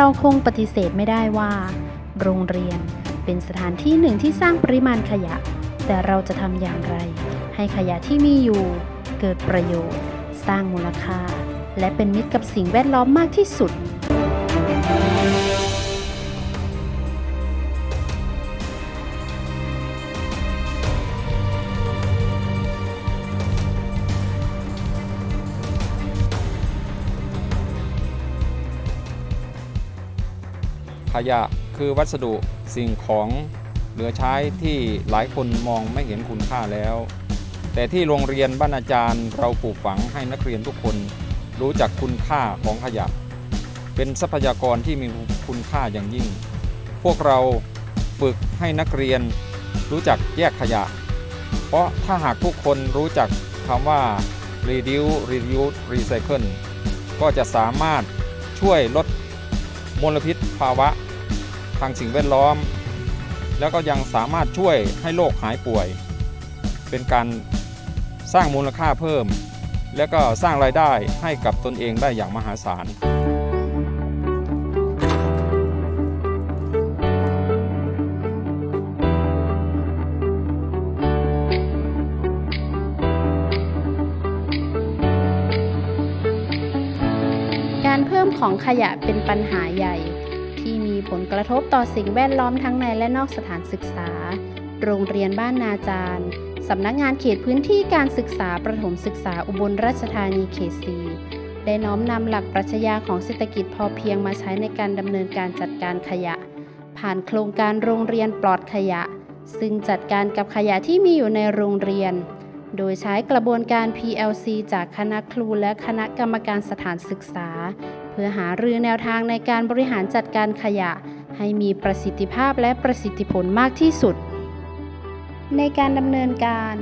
เราคงปฏิเสธไม่ได้ว่า โรงเรียนเป็นสถานที่หนึ่งที่สร้างปริมาณขยะ แต่เราจะทำอย่างไร ให้ขยะที่มีอยู่ เกิดประโยชน์ สร้างมูลค่า และเป็นมิตรกับสิ่งแวดล้อมมากที่สุด ยะคือวัสดุสิ่งของเหลือใช้ที่หลายคนมองไม่เห็นคุณค่าแล้ว แต่ที่โรงเรียนบ้านอาจารย์เราปลูกฝังให้นักเรียนทุกคน รู้จักคุณค่าของขยะ เป็นทรัพยากรที่มีคุณค่าอย่างยิ่ง พวกเราฝึกให้นักเรียนรู้จักแยกขยะ เพราะถ้าหากทุกคนรู้จักคำว่า reduce reuse recycle ก็จะสามารถช่วยลดมลพิษภาวะ ทางสิ่งแวดล้อม แล้วก็ยังสามารถช่วยให้โลกหายป่วย เป็นการสร้างมูลค่าเพิ่ม แล้วก็สร้างรายได้ให้กับตนเองได้อย่างมหาศาลการเพิ่มของขยะเป็นปัญหาใหญ่ ที่มีผลกระทบต่อสิ่งแวดล้อมทั้งในและนอกสถานศึกษา โรงเรียนบ้านนาจารย์สำนักงานเขตพื้นที่การศึกษาประถมศึกษาอุบลราชธานีเขตสีได้น้อมนำหลักปรัชญาของเศรษฐกิจพอเพียงมาใช้ในการดำเนินการจัดการขยะ ผ่านโครงการโรงเรียนปลอดขยะ ซึ่งจัดการกับขยะที่มีอยู่ในโรงเรียน โดยใช้กระบวนการ PLC จากคณะครูและคณะกรรมการสถานศึกษา เพื่อหารือแนวทางในการบริหารจัดการขยะ ให้มีประสิทธิภาพและประสิทธิผลมากที่สุด ในการดำเนินการ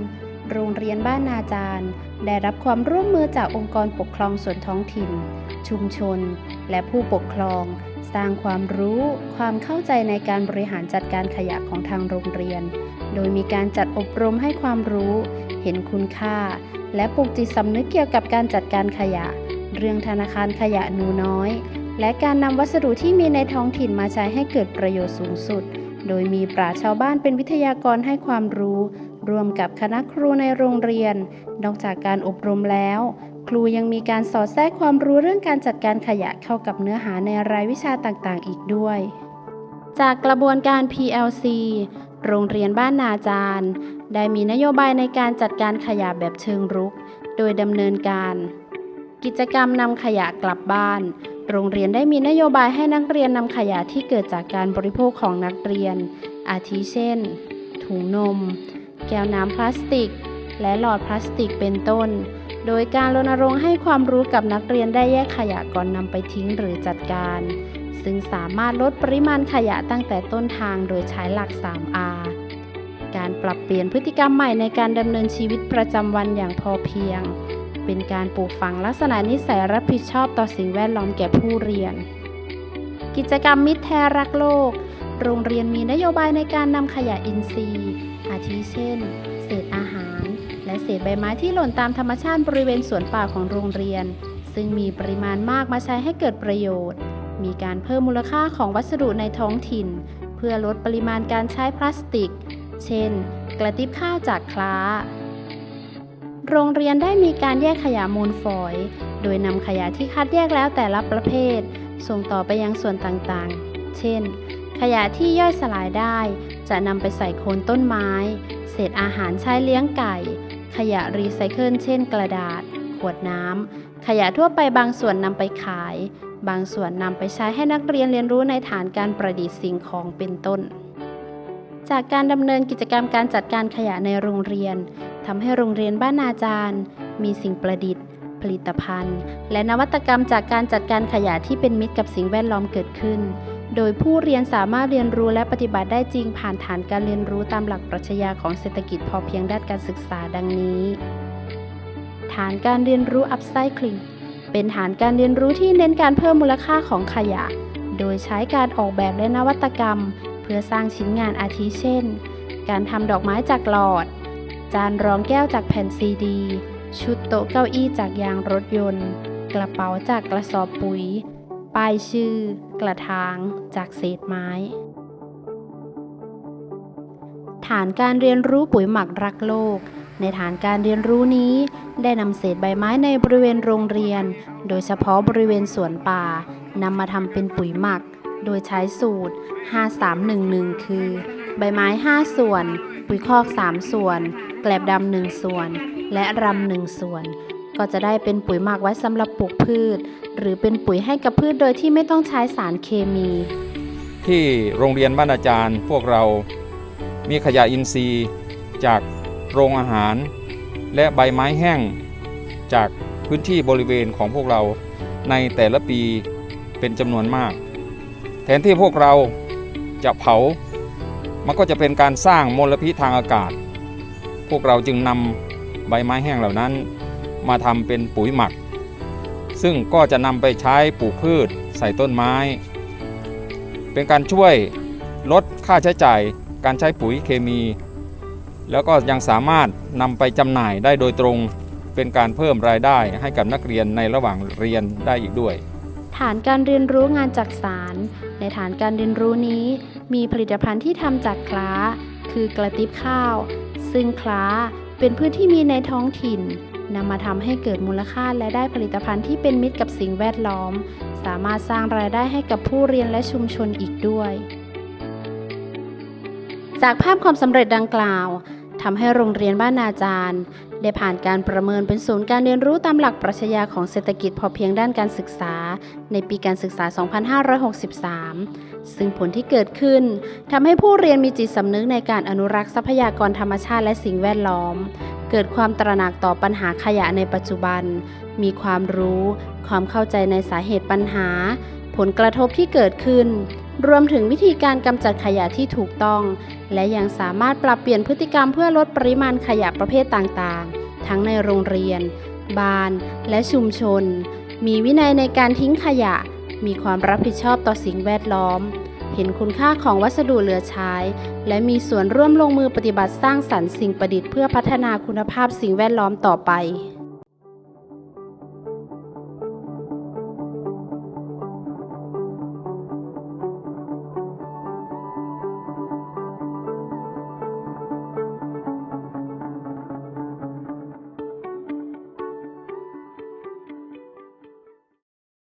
โรงเรียนบ้านนาจารย์ ได้รับความร่วมมือจากองค์กรปกครองส่วนท้องถิ่น ชุมชน และผู้ปกครอง สร้างความรู้ ความเข้าใจในการบริหารจัดการขยะของทางโรงเรียน โดยมีการจัดอบรมให้ความรู้ เห็นคุณค่า และปลูกจิตสำนึกเกี่ยวกับการจัดการขยะ เรื่องธนาคารขยะหนูน้อย และการนำวัสดุที่มีในท้องถิ่นมาใช้ให้เกิดประโยชน์สูงสุด โดยมีปราชาวบ้านเป็นวิทยากรให้ความรู้ ร่วมกับคณะครูในโรงเรียน นอกจากการอบรมแล้ว ครูยังมีการสอดแทรกความรู้เรื่องการจัดการขยะเข้ากับเนื้อหาในรายวิชาต่างๆ อีกด้วย จากกระบวนการ PLC โรงเรียนบ้านนาจาร ได้มีนโยบายในการจัดการขยะแบบเชิงรุก โดยดำเนินการ กิจกรรมนำขยะกลับบ้าน โรงเรียนได้มีนโยบายให้นักเรียนนำขยะที่เกิดจากการบริโภคของนักเรียน อาทิเช่น ถุงนม แก้วน้ำพลาสติก และหลอดพลาสติกเป็นต้น โดยการรณรงค์ให้ความรู้กับนักเรียนได้แยกขยะก่อนนำไปทิ้งหรือจัดการ ซึ่งสามารถลดปริมาณขยะตั้งแต่ต้นทางโดยใช้หลัก 3R การปรับเปลี่ยนพฤติกรรมใหม่ในการดำเนินชีวิตประจำวันอย่างพอเพียง เป็นการปลูกฝังลักษณะนิสัยรับผิดชอบต่อสิ่งแวดล้อมแก่ผู้เรียน กิจกรรมมิตรแท้รักโลก โรงเรียนมีนโยบายในการนำขยะอินทรีย์ อาทิเช่น เศษอาหาร และเศษใบไม้ที่หล่นตามธรรมชาติบริเวณสวนป่าของโรงเรียน ซึ่งมีปริมาณมากมาใช้ให้เกิดประโยชน์ มีการเพิ่มมูลค่าของวัสดุในท้องถิ่น เพื่อลดปริมาณการใช้พลาสติก เช่น กระติบข้าวจากคล้า โรงเรียนได้มีการแยกขยะมูลฝอย โดยนำขยะที่คัดแยกแล้วแต่ละประเภท ส่งต่อไปยังส่วนต่างๆ เช่น ขยะที่ย่อยสลายได้ จะนำไปใส่โคนต้นไม้ เศษอาหารใช้เลี้ยงไก่ ขยะรีไซเคิลเช่น กระดาษ ขวดน้ำ ขยะทั่วไปบางส่วนนำไปขายบางส่วนนำไปใช้ให้นักเรียนเรียนรู้ในฐานการประดิษฐ์สิ่งของเป็นต้น จากการดำเนินกิจกรรมการจัดการขยะในโรงเรียนทำให้โรงเรียนบ้านนาจารย์ มีสิ่งประดิษฐ์ ผลิตภัณฑ์ และนวัตกรรมจากการจัดการขยะที่เป็นมิตรกับสิ่งแวดล้อมเกิดขึ้น โดยผู้เรียนสามารถเรียนรู้และปฏิบัติได้จริงผ่านฐานการเรียนรู้ตามหลักปรัชญาของเศรษฐกิจพอเพียงด้านการศึกษาดังนี้ ฐานการเรียนรู้ upcycling เป็นฐานการเรียนรู้ที่เน้นการเพิ่มมูลค่าของขยะ โดยใช้การออกแบบและนวัตกรรม เพื่อสร้างชิ้นงานอาทิเช่น การทำดอกไม้จากหลอด จานรองแก้วจากแผ่นซีดี ชุดโต๊ะเก้าอี้จากยางรถยนต์ กระเป๋าจากกระสอบปุ๋ย ป้ายชื่อ กระถาง จากเศษไม้ ฐานการเรียนรู้ปุ๋ยหมักรักโลกในฐานการเรียนรู้นี้ ได้นำเศษใบไม้ในบริเวณโรงเรียน โดยเฉพาะบริเวณสวนป่านำมาทำเป็นปุ๋ยหมัก โดยใช้สูตร 5311 คือ ใบไม้ 5 ส่วน ปุ๋ยคอก 3 ส่วน แกลบดำหนึ่งส่วน และรำหนึ่งส่วน ก็จะได้เป็นปุ๋ยหมักไว้สำหรับปลูกพืช หรือเป็นปุ๋ยให้กับพืชโดยที่ไม่ต้องใช้สารเคมี ที่โรงเรียนบ้านอาจารย์พวกเรามีขยะอินทรีย์จากโรงอาหาร และใบไม้แห้ง จากพื้นที่บริเวณของพวกเราในแต่ละปีเป็นจำนวนมาก แทนที่พวกเราจะเผา มันก็จะเป็นการสร้างมลพิษทางอากาศ พวกเราจึงนำใบไม้แห้งเหล่านั้น มาทำเป็นปุ๋ยหมัก ซึ่งก็จะนำไปใช้ปลูกพืชใส่ต้นไม้ เป็นการช่วยลดค่าใช้จ่ายการใช้ปุ๋ยเคมี แล้วก็ยังสามารถนำไปจำหน่ายได้โดยตรง เป็นการเพิ่มรายได้ให้กับนักเรียนในระหว่างเรียนได้อีกด้วย ฐานการเรียนรู้งานจักสาร ในฐานการเรียนรู้นี้ มีผลิตภัณฑ์ที่ทำจากคล้า คือกระติบข้าว ซึ่งคล้าเป็นพืชที่มีในท้องถิ่นนำมาทำให้เกิดมูลค่าและได้ผลิตภัณฑ์ที่เป็นมิตรกับสิ่งแวดล้อม สามารถสร้างรายได้ให้กับผู้เรียนและชุมชนอีกด้วย จากภาพความสำเร็จดังกล่าวทำให้โรงเรียนบ้านนาจารย์ ได้ผ่านการประเมินเป็นศูนย์การเรียนรู้ตามหลักปรัชญาของเศรษฐกิจพอเพียงด้านการศึกษา ในปีการศึกษา 2563 ซึ่งผลที่เกิดขึ้นทำให้ผู้เรียนมีจิตสำนึกในการอนุรักษ์ทรัพยากรธรรมชาติและสิ่งแวดล้อม เกิดความตระหนักต่อปัญหาขยะในปัจจุบัน มีความรู้ ความเข้าใจในสาเหตุปัญหา ผลกระทบที่เกิดขึ้น รวมถึงวิธีการกำจัดขยะที่ถูกต้อง และยังสามารถปรับเปลี่ยนพฤติกรรมเพื่อลดปริมาณขยะประเภทต่างๆ ทั้งในโรงเรียน บ้าน และชุมชน มีวินัยในการทิ้งขยะ มีความรับผิดชอบต่อสิ่งแวดล้อม เห็นคุณค่าของวัสดุเหลือใช้ และมีส่วนร่วมลงมือปฏิบัติสร้างสรรค์สิ่งประดิษฐ์เพื่อพัฒนาคุณภาพสิ่งแวดล้อมต่อไป